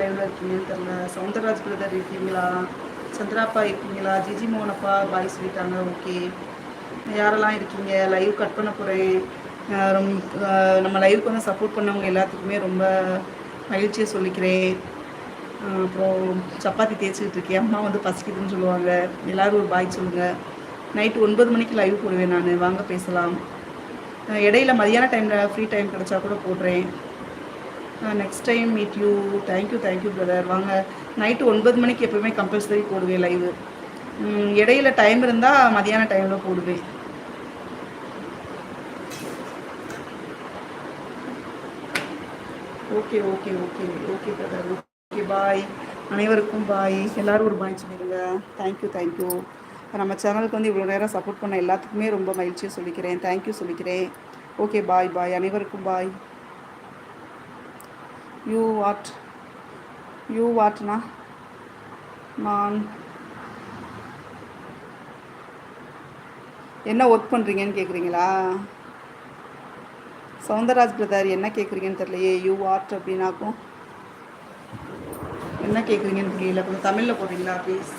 லைவ்ல இருக்கீங்கன்னு தெரில. சவுந்தரராஜ் பிரதர் இருக்கீங்களா? சந்திராப்பா இருக்கீங்களா? ஜிஜி மோனப்பா பாய் சொல்லிட்டாங்க ஓகே யாரெல்லாம் இருக்கீங்க? லைவ் கட் பண்ண போகிறேன் நம்ம லைவுக்கு வந்து சப்போர்ட் பண்ணவங்க எல்லாத்துக்குமே ரொம்ப மகிழ்ச்சியை சொல்லிக்கிறேன். அப்புறம் சப்பாத்தி தேய்ச்சிக்கிட்டு இருக்கேன். அம்மா வந்து பசிக்குதுன்னு சொல்லுவாங்க. எல்லோரும் ஒரு பாய் சொல்லுங்கள் நைட்டு ஒன்பது மணிக்கு லைவ் போடுவேன் நான். வாங்க பேசலாம். இடையில மதியான டைமில் ஃப்ரீ டைம் கிடச்சா கூட போடுறேன். Next time meet you thank you thank you brother வாங்க. நைட்டு ஒன்பது மணிக்கு எப்போவுமே கம்பல்சரி போடுவேன் லைவு இடையில டைம் இருந்தால் மதியான டைமில் போடுவேன். Okay okay okay okay brother okay bye அனைவருக்கும் பாய் எல்லோரும் ஒரு பாய் சொல்லிடுங்க தேங்க்யூ தேங்க்யூ நம்ம சேனலுக்கு வந்து இவ்வளோ நேரம் சப்போர்ட் பண்ண எல்லாத்துக்குமே ரொம்ப மகிழ்ச்சியை சொல்லிக்கிறேன். தேங்க்யூ சொல்லிக்கிறேன். ஓகே பாய் பாய் அனைவருக்கும் பாய் யூ வாட் யூ வாட்னா நான் என்ன ஒர்க் பண்ணுறீங்கன்னு கேட்குறீங்களா சவுந்தரராஜ் பிரதர் என்ன கேட்குறீங்கன்னு தெரியலையே. யூ வாட் அப்படின்னாக்கும். என்ன கேட்குறீங்கன்னு புரியல கொஞ்சம் தமிழில் போடுறீங்களா ப்ளீஸ்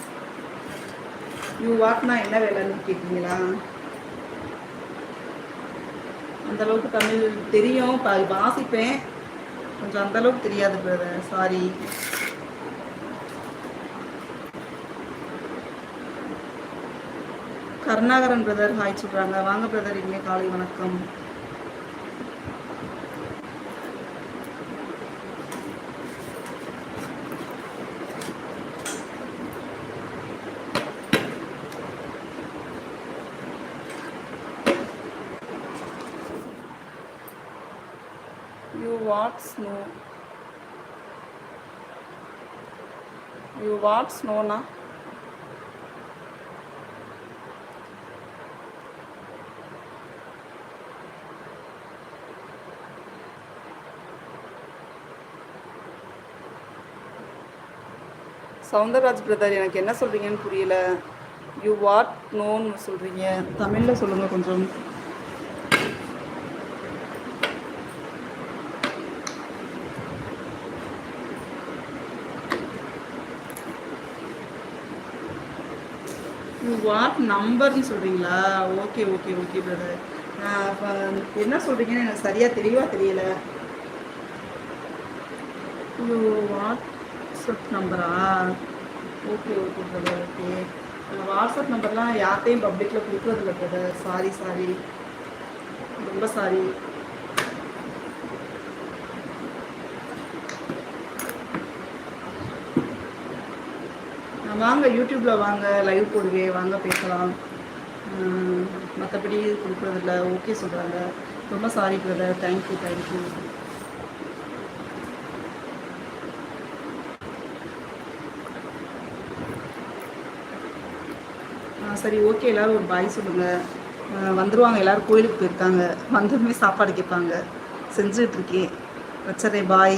யூ வாட்னா என்ன வேலைன்னு கேட்குறீங்களா அந்தளவுக்கு தமிழ் தெரியும். வாசிப்பேன். கொஞ்சம் அந்தளவுக்கு தெரியாது brother sorry Karunakaran brother hi சொல்கிறாங்க வாங்க பிரதர் இங்கே காலை வணக்கம். You want snow. You want snow na? Soundararaj brother எனக்கு என்ன சொல்கிறீங்கன்னு புரியல யூ வாட் நோன்னு சொல்கிறீங்க தமிழில் சொல்லுங்கள் கொஞ்சம் வாட் நம்பர்னு சொல்கிறீங்களா ஓகே ஓகே ஓகே பிரதர் என்ன சொல்கிறீங்கன்னு எனக்கு சரியாக தெளிவாக தெரியல. யூ வாட்ஸ்அப் நம்பரா okay okay brother okay WhatsApp நம்பர்லாம் யார்ட்டையும் பப்ளிக்கில் கொடுக்குறதில்ல பிரதர் சாரி சாரி ரொம்ப சாரி வாங்க யூடியூப்பில் வாங்க லைவ் போடுவே வாங்க பேசலாம். மற்றபடி கொடுக்குறதில்ல. ஓகே சொல்கிறாங்க ரொம்ப sorry brother thank you thank you சரி ஓகே எல்லோரும் ஒரு பாய் சொல்லுங்கள் வந்துடுவாங்க எல்லோரும் கோயிலுக்கு போயிருக்காங்க. வந்ததுமே சாப்பாடு கேட்பாங்க. செஞ்சுட்ருக்கேன் வச்சரே பாய்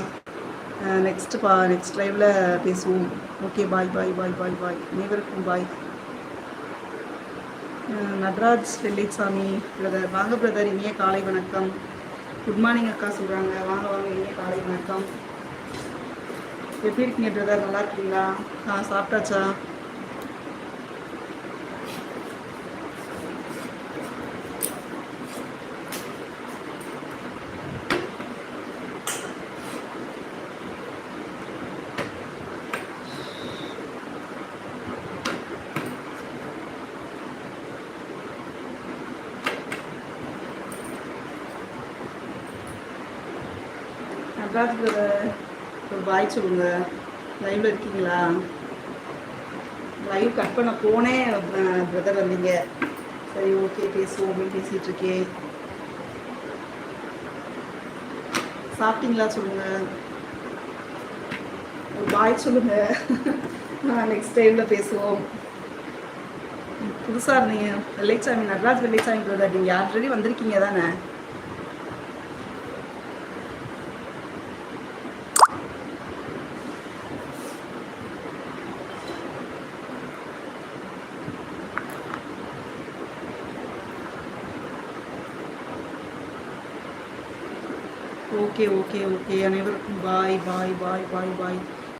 நெக்ஸ்ட் பா நெக்ஸ்ட் லைவில் பேசுவோம். Okay bye bye bye bye bye அனைவருக்கும் பாய் நட்ராஜ் வெள்ளைசாமி பிரதர் வாங்க பிரதர் இனிய காலை வணக்கம். குட் மார்னிங் அக்கா சொல்கிறாங்க வாங்க வாங்க இனிய காலை வணக்கம். எப்படி இருக்கீங்க பிரதர் நல்லா இருக்கீங்களா? ஆ சாப்பிட்டாச்சா? நடராஜ் ஒரு பாய் சொல்லுங்க. லைவில் இருக்கீங்களா? லைவ் கட் பண்ண போனே பிரதர் வந்தீங்க. சரி ஓகே பேசுவோம். அப்படின்னு பேசிகிட்டு இருக்கேன் சாப்பிட்டீங்களா சொல்லுங்க. ஒரு பாய் சொல்லுங்க. நான் நெக்ஸ்ட் டைமில் பேசுவோம். புதுசாக இருந்தீங்க. வெள்ளைச்சாமி நடராஜ் வெள்ளைச்சாமி பிரதர் நீங்கள் ஆல்ரெடி வந்திருக்கீங்க தானே? ஓகே ஓகே ஓகே அனைவருக்கும் பாய் பாய் பாய் பாய் பாய்